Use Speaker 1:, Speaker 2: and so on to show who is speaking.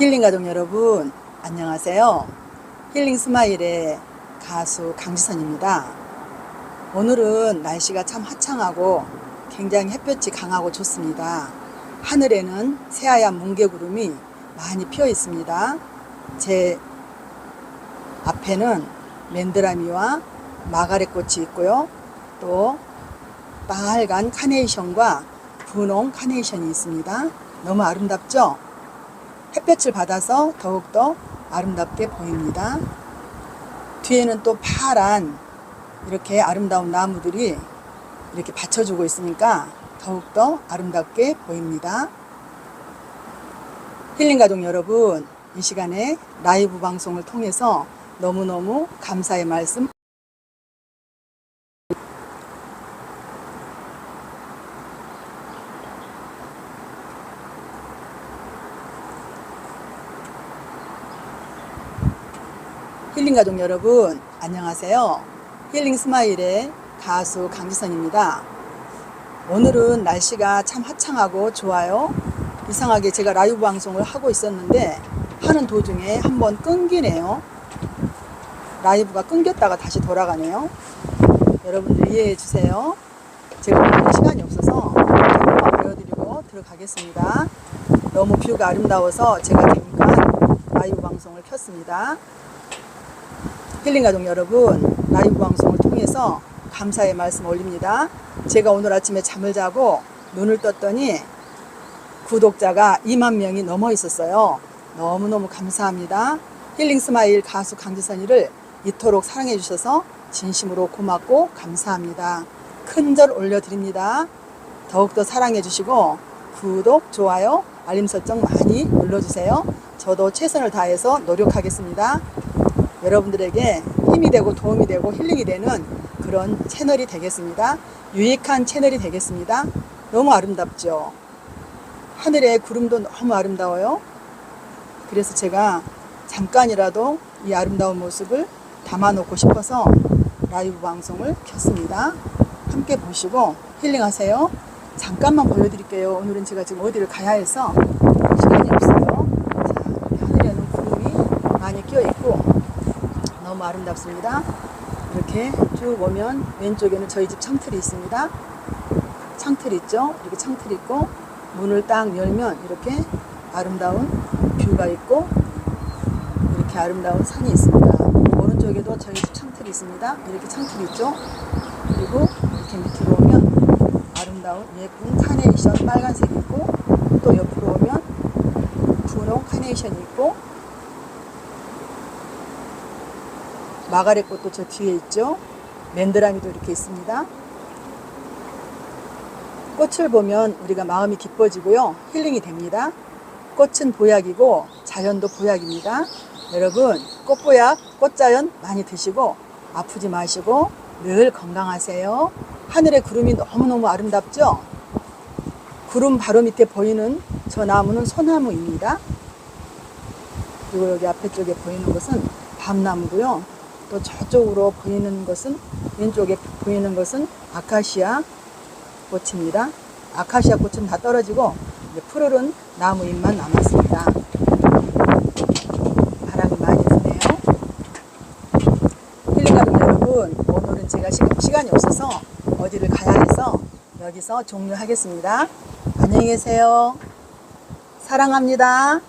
Speaker 1: 힐링 가족 여러분, 안녕하세요. 힐링 스마일의 가수 강지선입니다. 오늘은 날씨가 참 화창하고 굉장히 햇볕이 강하고 좋습니다. 하늘에는 새하얀 뭉게구름이 많이 피어 있습니다. 제 앞에는 맨드라미와 마가렛 꽃이 있고요. 또 빨간 카네이션과 분홍 카네이션이 있습니다. 너무 아름답죠? 햇볕을 받아서 더욱더 아름답게 보입니다. 뒤에는 또 파란 이렇게 아름다운 나무들이 이렇게 받쳐주고 있으니까 더욱더 아름답게 보입니다. 힐링 가족 여러분, 이 시간에 라이브 방송을 통해서 너무너무 감사의 말씀 힐링 가족 여러분, 안녕하세요. 힐링 스마일의 가수 강지선입니다. 오늘은 날씨가 참 화창하고 좋아요. 이상하게 제가 라이브 방송을 하고 있었는데 하는 도중에 한번 끊기네요. 라이브가 끊겼다가 다시 돌아가네요. 여러분들 이해해 주세요. 제가 시간이 없어서 조금만 보여드리고 들어가겠습니다. 너무 뷰가 아름다워서 제가 잠깐 라이브 방송을 켰습니다. 힐링 가족 여러분, 라이브 방송을 통해서 감사의 말씀 올립니다. 제가 오늘 아침에 잠을 자고 눈을 떴더니 구독자가 2만 명이 넘어 있었어요. 너무너무 감사합니다. 힐링 스마일 가수 강지선이를 이토록 사랑해 주셔서 진심으로 고맙고 감사합니다. 큰 절 올려드립니다. 더욱더 사랑해 주시고 구독, 좋아요, 알림 설정 많이 눌러주세요. 저도 최선을 다해서 노력하겠습니다. 여러분들에게 힘이 되고 도움이 되고 힐링이 되는 그런 채널이 되겠습니다. 유익한 채널이 되겠습니다. 너무 아름답죠? 하늘의 구름도 너무 아름다워요. 그래서 제가 잠깐이라도 이 아름다운 모습을 담아놓고 싶어서 라이브 방송을 켰습니다. 함께 보시고 힐링하세요. 잠깐만 보여드릴게요. 오늘은 제가 지금 어디를 가야 해서 시간이 없어요. 자, 하늘에는 구름이 많이 끼어 있고 너무 아름답습니다. 이렇게 쭉 오면 왼쪽에는 저희 집 창틀이 있습니다. 창틀 있죠? 이렇게 창틀 있고 문을 딱 열면 이렇게 아름다운 뷰가 있고 이렇게 아름다운 산이 있습니다. 오른쪽에도 저희 집 창틀이 있습니다. 이렇게 창틀이 있죠? 그리고 이렇게 밑으로 오면 아름다운 예쁜 카네이션 빨간색이 있고 또 옆으로 오면 분홍 카네이션이 있고 마가렛 꽃도 저 뒤에 있죠. 맨드라미도 이렇게 있습니다. 꽃을 보면 우리가 마음이 기뻐지고요. 힐링이 됩니다. 꽃은 보약이고 자연도 보약입니다. 여러분, 꽃보약, 꽃자연 많이 드시고 아프지 마시고 늘 건강하세요. 하늘의 구름이 너무너무 아름답죠? 구름 바로 밑에 보이는 저 나무는 소나무입니다. 그리고 여기 앞에 쪽에 보이는 것은 밤나무고요. 또 저쪽으로 보이는 것은 왼쪽에 보이는 것은 아카시아 꽃입니다. 아카시아 꽃은 다 떨어지고 이제 푸르른 나무 잎만 남았습니다. 바람이 많이 부네요. 힐링가족 여러분, 오늘은 제가 시, 시간이 없어서 어디를 가야 해서 여기서 종료하겠습니다. 안녕히 계세요. 사랑합니다.